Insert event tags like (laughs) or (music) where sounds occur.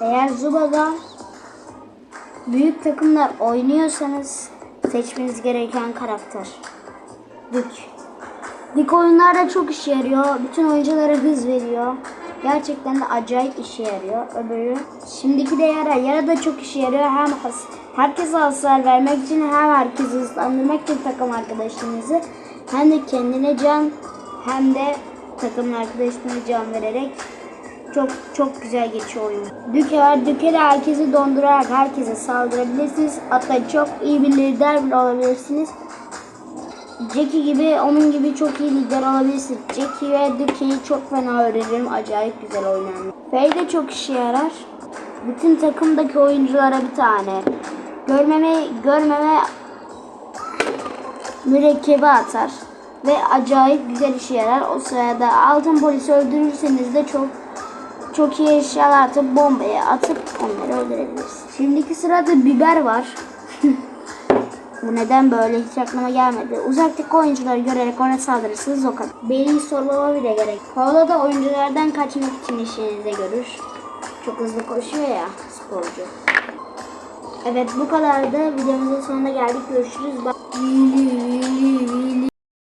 Eğer Zuba'da büyük takımlar oynuyorsanız seçmeniz gereken karakter. Dük. Dük oyunlarda çok işe yarıyor. Bütün oyunculara hız veriyor. Gerçekten de acayip işe yarıyor. Öbürü şimdiki de yara. Yara da çok işe yarıyor. Hem has, herkese hasar vermek için hem herkesi hızlandırmak için takım arkadaşlarınızı hem de kendine can hem de takım arkadaşına can vererek çok çok güzel geçiyor oyun. Düke var. Düke de herkesi dondurarak herkese saldırabilirsiniz. Hatta çok iyi bir lider bile olabilirsiniz. Jackie gibi onun gibi çok iyi lider olabilirsiniz. Jackie ve Duke'yi çok fena öğrenirim. Acayip güzel oynar. Faye de çok işe yarar. Bütün takımdaki oyunculara bir tane. Görmeme görmeme mürekkebi atar. Ve acayip güzel işe yarar. O sırada altın polisi öldürürseniz de çok çok iyi eşyalar atıp bombaya atıp onları öldürebilirsiniz. Şimdiki sırada biber var. (laughs) Bu neden böyle hiç aklıma gelmedi. Uzaktaki oyuncuları görerek ona saldırırsınız o kadar. Beyin sormama bile gerek. Koala da oyunculardan kaçmak için işinize görür. Çok hızlı koşuyor ya sporcu. Evet bu kadar da videomuzun sonuna geldik. Görüşürüz. Bye.